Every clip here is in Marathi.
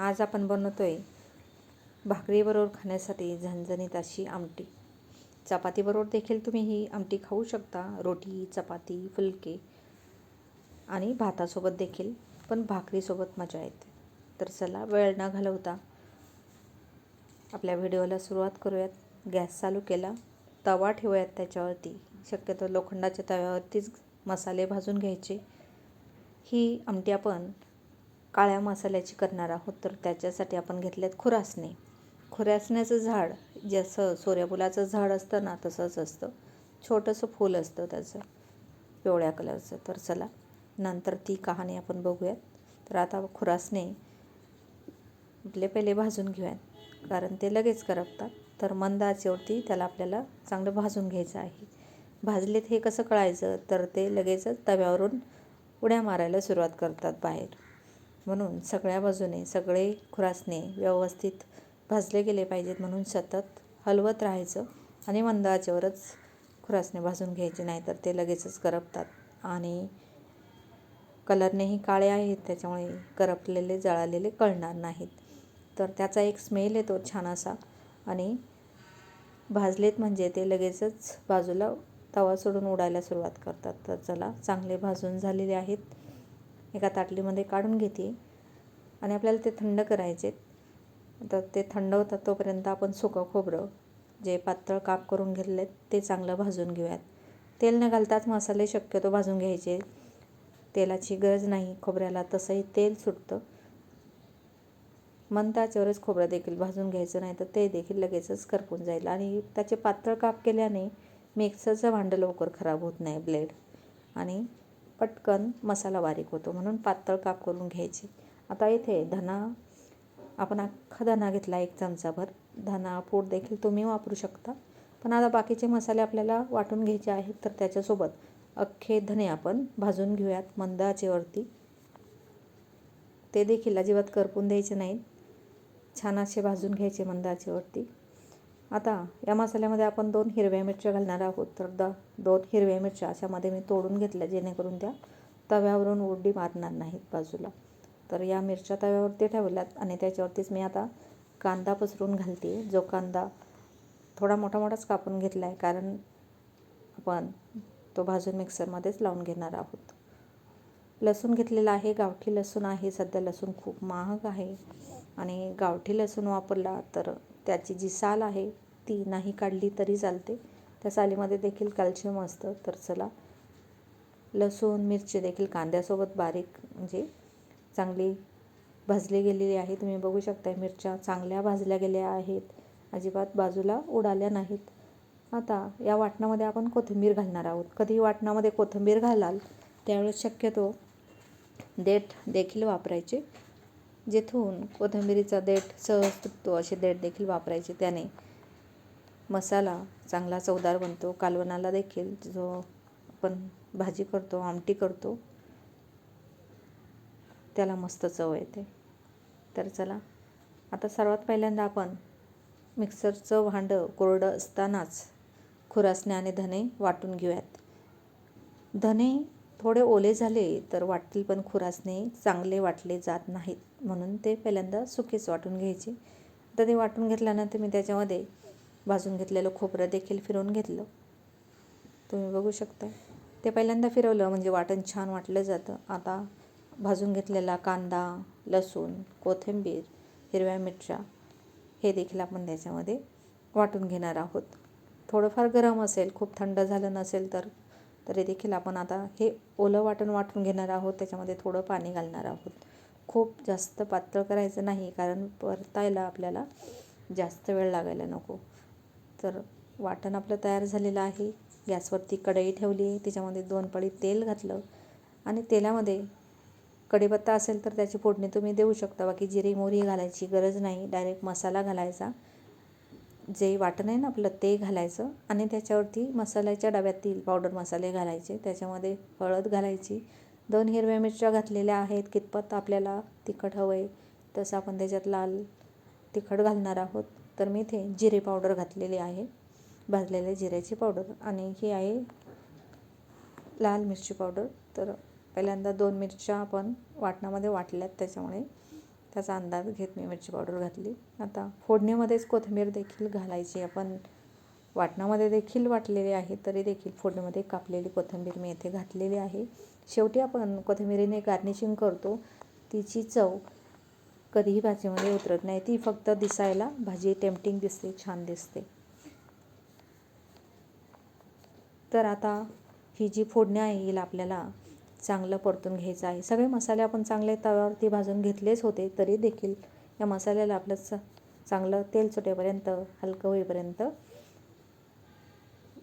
आज आपण बनवतो आहे भाकरीबरोबर खाण्यासाठी झणझणीत अशी आमटी. चपातीबरोबर देखील तुम्ही ही आमटी खाऊ शकता रोटी चपाती फुलके आणि भातासोबत देखील पण भाकरीसोबत मजा येते. तर चला वेळ न घालवता आपल्या व्हिडिओला सुरुवात करूयात. गॅस चालू केला तवा ठेवूयात त्याच्यावरती. शक्यतो लोखंडाच्या तव्यावरतीच मसाले भाजून घ्यायचे. ही आमटी आपण काळ्या मसाल्याची करणार आहोत तर त्याच्यासाठी आपण घेतल्यात खुरासणे खुरासण्याचं झाड जसं सूर्यफुलाचं झाड असतं ना तसंच असतं. छोटंसं फूल असतं त्याचं पिवळ्या कलरचं. तर चला नंतर ती कहाणी आपण बघूयात. तर आता खुरासणे आपले पहिले भाजून घेऊयात कारण ते लगेच करपतात. तर मंद आचेवरती त्याला आपल्याला चांगलं भाजून घ्यायचं आहे. भाजलेत हे कसं कळायचं? तर ते लगेचच तव्यावरून उड्या मारायला सुरुवात करतात बाहेर. म्हणून सगळ्या बाजूने सगळे खुरासणे व्यवस्थित भाजले गेले पाहिजेत म्हणून सतत हलवत राहायचं आणि मंद आचेवरच खुरासणे भाजून घ्यायचे नाही तर ते लगेचच करपतात. आणि कलरनेही काळे आहेत त्याच्यामुळे करपलेले जळालेले कळणार नाहीत. तर त्याचा एक स्मेल येतो छान असा आणि भाजलेत म्हणजे ते लगेचच बाजूला तवा सोडून उडायला सुरुवात करतात. तर चला चांगले भाजून झालेले आहेत. एका ताटलीमध्ये काढून घेते आणि आपल्याला ते थंड करायचे तर ते थंड होतात तोपर्यंत आपण सुकं खोबरं जे पातळ काप करून घेतले ते चांगलं भाजून घेऊयात. तेल न घालताच मसाले शक्यतो भाजून घ्यायचे. तेलाची गरज नाही खोबऱ्याला तसंही तेल सुटतं. मन त्याच्यावरच खोबरं देखील भाजून घ्यायचं नाही तर ते देखील लगेचच करपून जाईल. आणि त्याचे पातळ काप केल्याने मिक्सरचं भांडं लवकर खराब होत नाही ब्लेड. आणि पटकन मसाला बारीक होतो म्हणून पातळ काप करून घ्यायचे. आता इथे धना आपण अख्खा धना घेतला एक चमचाभर. धना पूड देखील तुम्ही वापरू शकता. पण आता बाकीचे मसाले आपल्याला वाटून घ्यायचे आहेत तर त्याच्यासोबत अख्खे धने आपण भाजून घेऊयात मंद आचेवरती ते देखील अजिबात करपून द्यायचे नाहीत. छान असे भाजून घ्यायचे मंद आचेवरती आता या मसाल्यामध्ये आपण दोन हिरव्या मिरच्या घालणार आहोत. तर द दोन हिरव्या मिरच्या अशामध्ये मी तोडून घेतल्या जेणेकरून त्या तव्यावरून उड्डी मारणार नाहीत बाजूला. तर या मिरच्या तव्यावरती ठेवल्यात आणि त्याच्यावरतीच मी आता कांदा पसरून घालते. जो कांदा थोडा मोठा मोठाच कापून घेतला आहे कारण आपण तो भाजून मिक्सरमध्येच लावून घेणार आहोत. लसूण घेतलेला आहे गावठी लसूण आहे. सध्या लसूण खूप महाग आहे. आणि गावठी लसूण वापरला तर त्याची जी साल आहे ती नाही काढली तरी चालते. त्या सालीमध्ये देखील कॅल्शियम असतं तर चला. लसूण मिरची देखील कांद्यासोबत बारीक म्हणजे चांगली भाजली गेलेली आहे. तुम्ही बघू शकता मिरच्या चांगल्या भाजल्या गेल्या आहेत. अजिबात बाजूला उडाल्या नाहीत. आता या वाटणामध्ये आपण कोथिंबीर घालणार आहोत. कधी वाटणामध्ये कोथिंबीर घालाल त्यावेळेस शक्यतो देठ देखील वापरायचे. जेथून कोथिंबिरीचा देठ सहज तुटतो असे देठ देखील वापरायचे त्याने. मसाला चांगला चवदार बनतो. कालवणाला देखील जो आपण भाजी करतो आमटी करतो त्याला मस्त चव येते. तर चला आता सर्वात पहिल्यांदा आपण मिक्सरचं भांडं कोरडं असतानाच खुरासणे आणि धने वाटून घेऊयात. धने थोडे ओले झाले तर वाटतील पण खुरासणे चांगले वाटले जात नाहीत म्हणून ते पहिल्यांदा सुकेच वाटून घ्यायचे. तर ते वाटून घेतल्यानंतर मी त्याच्यामध्ये भाजून घेतलेलं खोबरं देखील फिरवून घेतलं. तुम्ही बघू शकता. ते पहिल्यांदा फिरवलं म्हणजे वाटण छान वाटलं जातं. आता भाजून घेतलेला कांदा लसूण कोथिंबीर हिरव्या मिरच्या हे देखील आपण त्याच्यामध्ये वाटून घेणार आहोत. थोडंफार गरम असेल खूप थंड झालं नसेल तर तरी देखील आपण आता हे ओलं वाटण वाटून घेणार आहोत त्याच्यामध्ये थोडं पाणी घालणार आहोत. खूप जास्त पातळ करायचं नाही कारण परतायला आपल्याला जास्त वेळ लागायला नको. तर वाटण आपलं तयार झालेलं आहे. गॅसवरती कढई ठेवली आहे त्याच्यामध्ये दोन पळी तेल घातलं आणि तेलामध्ये कढीपत्ता असेल तर त्याची फोडणी तुम्ही देऊ शकता. बाकी जिरी मोहरी घालायची गरज नाही. डायरेक्ट मसाला घालायचा. जे वाटण आहे ना आपलं ते घालायचं आणि त्याच्यावरती मसाल्याच्या डब्यातील पावडर मसाले घालायचे. त्याच्यामध्ये हळद घालायची. दोन हिरव्या मिरच्या घातलेल्या आहेत. कितपत आपल्याला तिखट हवं आहे तसं आपण त्याच्यात लाल तिखट घालणार आहोत. तर मी इथे जिरे पावडर घातलेली आहे. भाजलेल्या जिऱ्याची पावडर आणि ही आहे लाल मिरची पावडर तर पहिल्यांदा दोन मिरच्या आपण वाटणामध्ये वाटल्यात त्याच्यामुळे त्याचा अंदाज घेत मी मिरची पावडर घातली. आता फोडणीमध्येच कोथिंबीर देखील घालायची. आपण वाटणामध्ये देखील वाटलेली आहे तरी देखील फोडणीमध्ये कापलेली कोथिंबीर मी येथे घातलेली आहे. शेवटी आपण कोथिंबीरीने गार्निशिंग करतो. तिची चव कधीही भाजीमध्ये उतरत नाही. ती फक्त दिसायला भाजी टेम्पटिंग दिसते छान दिसते. तर आता ही जी फोडणी आहे हिला आपल्याला चांगलं परतून घ्यायचं आहे. सगळे मसाले आपण चांगले तव्यावरती भाजून घेतलेच होते तरी देखील या मसाल्याला आपलं च चांगलं तेल सुटेपर्यंत हलकं होईपर्यंत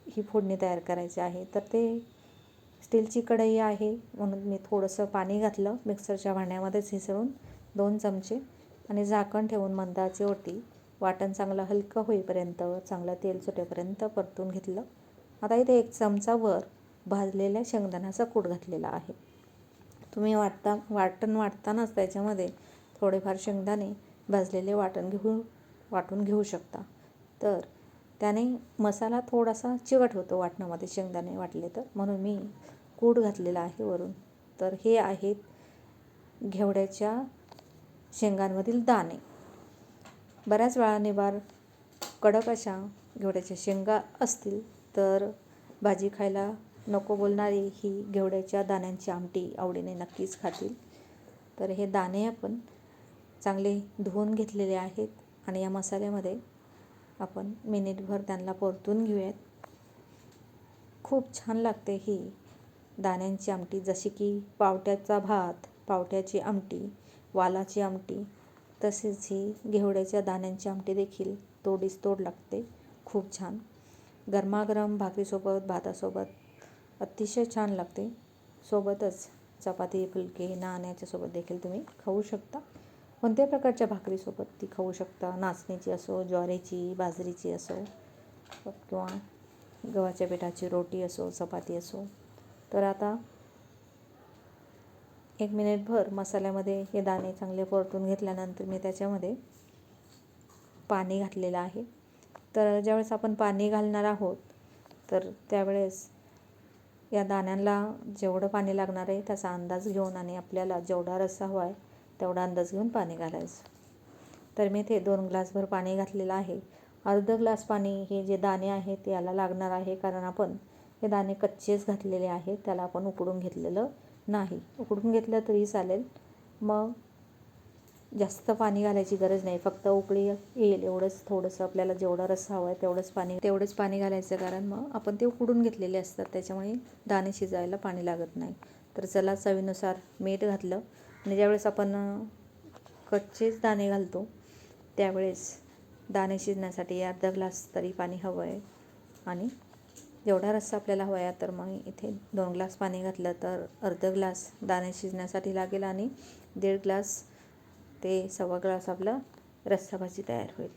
ही फोडणी तयार करायची आहे. तर ते स्टीलची कढई आहे म्हणून मी थोडंसं पाणी घातलं मिक्सरच्या भांड्यामध्येच हिसळून दोन चमचे आणि झाकण ठेवून मंदाचेवरती वाटण चांगलं हलकं होईपर्यंत चांगलं तेल सुटेपर्यंत परतून घेतलं. आता इथे एक चमचा वर भाजलेल्या शेंगदाण्याचा कूट घातलेला आहे. तुम्ही वाटता वाटण वाटतानाच त्याच्यामध्ये थोडेफार शेंगदाणे भाजलेले वाटण घेऊन वाटून घेऊ शकता. तर त्याने मसाला थोडासा चिवट होतो वाटणामध्ये शेंगदाणे वाटले तर. म्हणून मी कूट घातलेला आहे वरून. तर हे आहेत घेवड्याच्या शेंगांमधील दाणे. बऱ्याच वेळा बार कडक अशा घेवड्याच्या शेंगा असतील तर भाजी खायला नको बोलणारी ही घेवड्याच्या दाण्यांची आमटी आवडीने नक्कीच खातील. तर हे दाणे आपण चांगले धुवून घेतलेले आहेत आणि या मसाल्यामध्ये आपण मिनिटभर त्यांना परतून घेऊयात. खूप छान लागते ही दाण्यांची आमटी. जशी की पावट्याचा भात पावट्याची आमटी वालाची आमटी तसेच ही घेवड्याच्या दाण्यांची आमटी देखील तोडीस तोड लागते. खूप छान. गरमागरम भाकरीसोबत भातासोबत अतिशय छान लागते. सोबतच चपाती फुलके नान याच्यासोबत देखील तुम्ही खाऊ शकता. कोणत्याही प्रकारच्या भाकरीसोबत ती खाऊ शकता. नाचणीची असो ज्वारीची बाजरीची असो किंवा गव्हाच्या पिठाची रोटी असो चपाती असो. तर आता एक मिनिटभर मसाल्यामध्ये हे दाणे चांगले परतून घेतल्यानंतर मी त्याच्यामध्ये पाणी घातलेलं आहे. तर ज्यावेळेस आपण पाणी घालणार आहोत तर त्यावेळेस या दाण्यांला जेवढं पाणी लागणार आहे त्याचा अंदाज घेऊन आणि आपल्याला जेवढा रस्सा हवा आहे तेवढा अंदाज घेऊन पाणी घालायचं. तर मी इथे दोन ग्लासभर पाणी घातलेलं आहे. अर्ध ग्लास पाणी हे जे दाणे आहेत याला लागणार आहे कारण आपण हे दाणे कच्चेच घातलेले आहेत त्याला आपण उकडून घेतलेलं नाही. उकडून घेतलं तरी चालेल. मग जास्त पाणी घालायची गरज नाही. फक्त उकळी येईल एवढंच थोडंसं आपल्याला जेवढा रस्सा हवा आहे तेवढंच पाणी तेवढंच पाणी घालायचं कारण मग आपण ते उकडून घेतलेले असतात त्याच्यामुळे दाणे शिजायला पाणी लागत नाही. तर चला चवीनुसार मीठ घातलं. आणि ज्यावेळेस आपण कच्चेच दाणे घालतो त्यावेळेस दाणे शिजण्यासाठी अर्धा ग्लास तरी पाणी हवं आहे आणि जेवढा रस्सा आपल्याला हवा आहे तर मग इथे दोन ग्लास पाणी घातलं तर अर्धा ग्लास दाणे शिजण्यासाठी लागेल आणि दीड ग्लास ते सव्वा ग्लास आपलं रस्सा भाजी तयार होईल.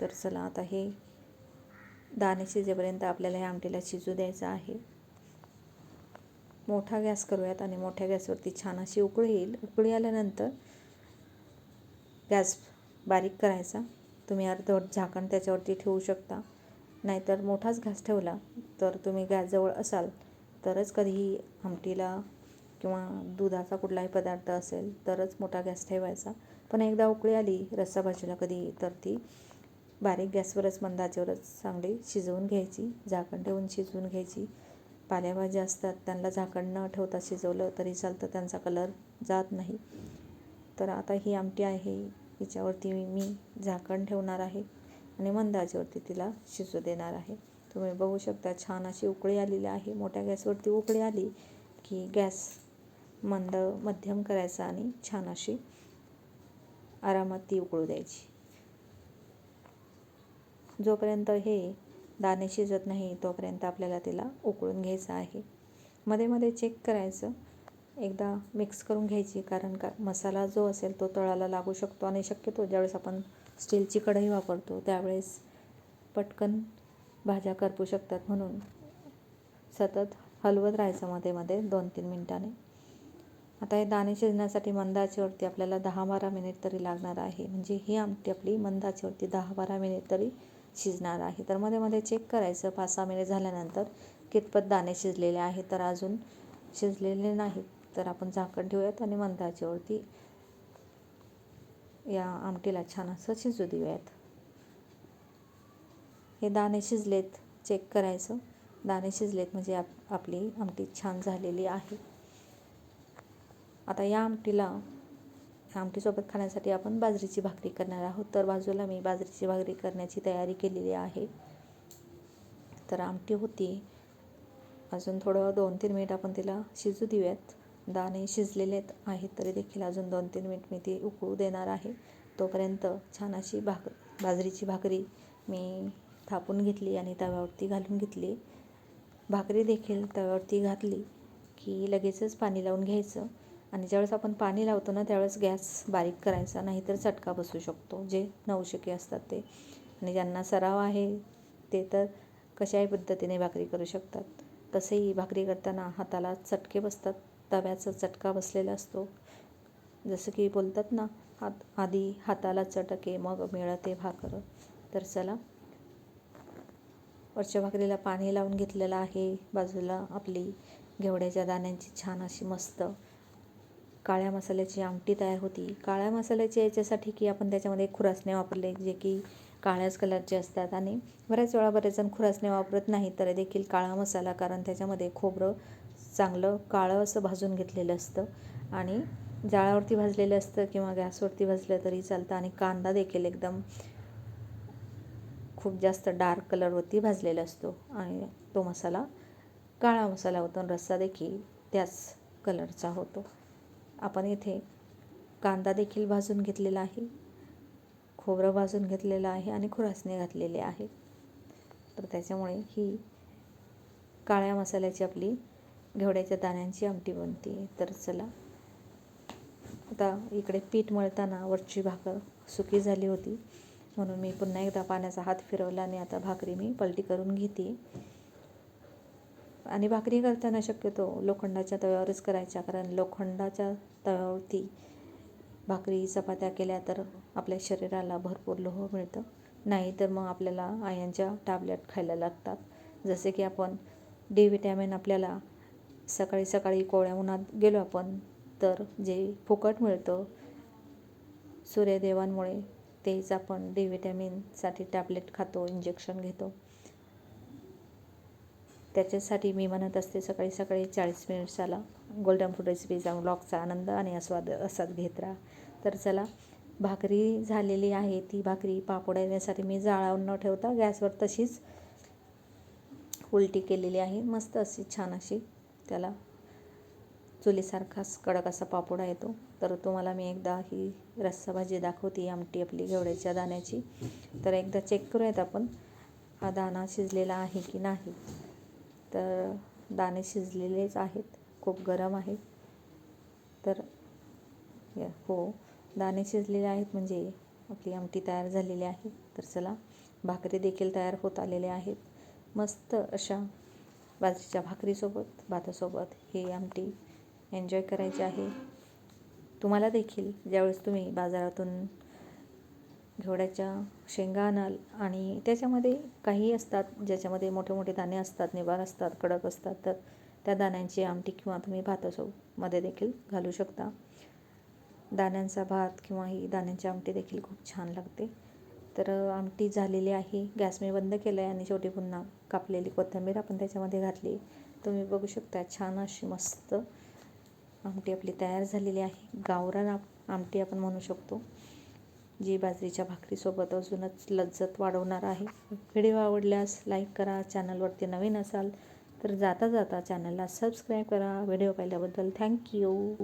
तर चला आता हे दाणे शिजेपर्यंत आपल्याला ह्या आमटीला शिजू द्यायचं आहे. मोठा गॅस करूयात आणि मोठ्या गॅसवरती छान अशी उकळी येईल. उकळी आल्यानंतर गॅस बारीक करायचा. तुम्ही अर्धवट झाकण त्याच्यावरती ठेवू शकता. नाहीतर मोठाच गॅस ठेवला तर तुम्ही गॅसजवळ असाल तरच कधीही आमटीला किंवा दुधाचा कुठलाही पदार्थ असेल तरच मोठा गॅस ठेवायचा. पण एकदा उकळी आली रस्सा भाजीला कधी तर ती बारीक गॅसवरच मंदाच्यावरच चांगली शिजवून घ्यायची. झाकण ठेवून शिजवून घ्यायची. पालेभाज्या असतात त्यांना झाकण न ठेवता शिजवलं तरी चालतं त्यांचा कलर जात नाही. तर आता ही आमटी आहे हिच्यावरती मी झाकण ठेवणार आहे आणि मंदाच्यावरती तिला शिजू देणार आहे. तुम्ही बघू शकता छान अशी उकळी आलेली आहे. मोठ्या गॅसवरती उकळी आली की गॅस मंद मध्यम करायचा आणि छान अशी आरामात ती उकळू द्यायची. जोपर्यंत हे दाणे शिजत नाही तोपर्यंत आपल्याला तिला उकळून घ्यायचं आहे. मध्ये मध्ये चेक करायचं. एकदा मिक्स करून घ्यायची कारण का मसाला जो असेल तो तळाला लागू शकतो आणि शक्यतो ज्यावेळेस आपण स्टीलची कढई वापरतो त्यावेळेस पटकन भाज्या करपू शकतात. म्हणून सतत हलवत राहायचं मध्ये मध्ये दोन तीन मिनटाने. आता हे दाणे शिजण्यासाठी मंदाचीवरती आपल्याला दहा बारा मिनिट तरी लागणार आहे. म्हणजे ही आमटी आपली मंदाचीवरती दहा बारा मिनिट तरी शिजणार आहे. तर मध्ये मध्ये चेक करायचं. पाच सहा मिनिट झाल्यानंतर कितपत दाणे शिजलेले आहेत. तर अजून शिजलेले नाहीत. तर आपण झाकण ठेवूयात आणि मंदाच्यावरती या आमटीला छान असं शिजू देऊयात. हे दाणे शिजलेत. चेक करायचं. दाणे शिजलेत म्हणजे आप आपली आमटी छान झालेली आहे. आता या आमटीला आमटीसोबत खाण्यासाठी आपण बाजरीची भाकरी करणार आहोत. तर बाजूला मी बाजरीची भाकरी करण्याची तयारी केलेली आहे. तर आमटी होती. अजून थोडं दोन तीन मिनिट आपण तिला शिजू देऊयात. दाणे शिजलेले आहेत तरी देखील अजून दोन तीन मिनिट मी ती उकळू देणार आहे. तोपर्यंत छान अशी भाक बाजरीची भाकरी मी थापून घेतली आणि तव्यावरती घालून घेतली. भाकरी देखील तव्यावरती घातली की लगेचच पाणी लावून घ्यायचं. आणि ज्यावेळेस आपण पाणी लावतो ना त्यावेळेस गॅस बारीक करायचा नाहीतर चटका बसू शकतो जे नवशिके असतात ते. आणि ज्यांना सराव आहे ते तर कशाही पद्धतीने भाकरी करू शकतात. तसेही भाकरी करताना हाताला चटके बसतात तव्याचा चटका बसलेला असतो. जसं की बोलतात ना हात आधी हाताला चटके मग मिळते भाकर. तर चला वरच्या भाकरीला पाणी लावून घेतलेलं आहे. बाजूला आपली घेवड्याच्या दाण्यांची छान अशी मस्त काळ्या मसाल्याची आमटी तयार होती. काळ्या मसाल्याची याच्यासाठी की आपण त्याच्यामध्ये खुरासणे वापरले जे की काळ्याच कलरचे असतात. आणि बऱ्याच वेळा बरेच जण खुरासणे वापरत नाही तर देखील काळा मसाला कारण त्याच्यामध्ये खोबरं चांगलं काळं असं भाजून घेतलेलं असतं. आणि जाळावरती भाजलेलं असतं किंवा गॅसवरती भाजलं तरी चालतं. आणि कांदा देखील एकदम खूप जास्त डार्क कलरवरती भाजलेला असतो. आणि तो मसाला काळा मसाला होतो आणि रस्सा देखील त्याच कलरचा होतो. आपण इथे कांदा देखील भाजून घेतलेला आहे. खोबरं भाजून घेतलेलं आहे आणि खुरासणे घातलेले आहे. तर त्याच्यामुळे ही काळ्या मसाल्याची आपली घेवड्याच्या दाण्यांची आमटी बनते. तर चला. आता इकडे पीठ मळताना वरची भाकर सुकी झाली होती. म्हणून मी पुन्हा एकदा पाण्याचा हात फिरवला आणि आता भाकरी मी पलटी करून घेते. आणि भाकरी करताना शक्यतो लोखंडाच्या तव्यावरच करायच्या कारण लोखंडाच्या तव्यावरती भाकरी चपात्या केल्या तर आपल्या शरीराला भरपूर लोह मिळतं. नाही तर मग आपल्याला आयनच्या टॅबलेट खायला लागतात. जसे की आपण डी विटॅमिन आपल्याला सकाळी सकाळी कोवळ्या उन्हात गेलो आपण तर जे फुकट मिळतं सूर्यदेवांमुळे तेच आपण डी विटॅमिनसाठी टॅबलेट खातो इंजेक्शन घेतो. त्याच्यासाठी मी म्हणत असते सकाळी सकाळी चाळीस मिनिट्साला गोल्डन फूड रेसिपीचा ब्लॉगचा आनंद आणि आस्वाद असाच घेत राहा. तर चला भाकरी झालेली आहे ती भाकरी पापड येण्यासाठी मी जाळावून न ठेवता गॅसवर तशीच उलटी केलेली आहे. मस्त अशी छान अशी त्याला चुलीसारखाच कडक असा पापोडा येतो तर तुम्हाला मी एकदा ही रस्सा भाजी दाखवते आमटी आपली घेवड्याच्या दाण्याची. तर एकदा चेक करूयात आपण हा दाणा शिजलेला आहे की नाही. तर दाणे शिजलेलेच आहेत. खूप गरम आहेत तर हो दाणे शिजलेले आहेत म्हणजे आपली आमटी तयार झालेली आहे. तर चला भाकरी देखील तयार होत आलेले आहेत. मस्त अशा बाजरीच्या भाकरीसोबत भातासोबत हे आमटी एन्जॉय करायची आहे. तुम्हाला देखील ज्यावेळेस तुम्ही बाजारातून घेवड्याच्या शेंगा आणाल आणि त्याच्यामध्ये काही असतात ज्याच्यामध्ये मोठे मोठे दाणे असतात निबार असतात कडक असतात तर त्या दाण्यांची आमटी किंवा तुम्ही भातासोबमध्ये देखील घालू शकता. दाण्यांचा भात किंवा ही दाण्यांची आमटी देखील खूप छान लागते. तर आमटी झालेली आहे गॅस मी बंद केला आहे आणि शेवटी पुन्हा कापलेली कोथिंबीर आपण त्याच्यामध्ये घातली. तुम्ही बघू शकता छान अशी मस्त आमटी आपली तयार झालेली आहे. गावरान आमटी आपण म्हणू शकतो. जी बाजरीच्या भाकरीसोबत अजूनच लज्जत वाढवणार आहे. व्हिडिओ आवडल्यास लाईक करा चॅनलवरती नवीन असाल तर जाता जाता चॅनलला सबस्क्राईब करा. व्हिडिओ पाहिल्याबद्दल थँक्यू.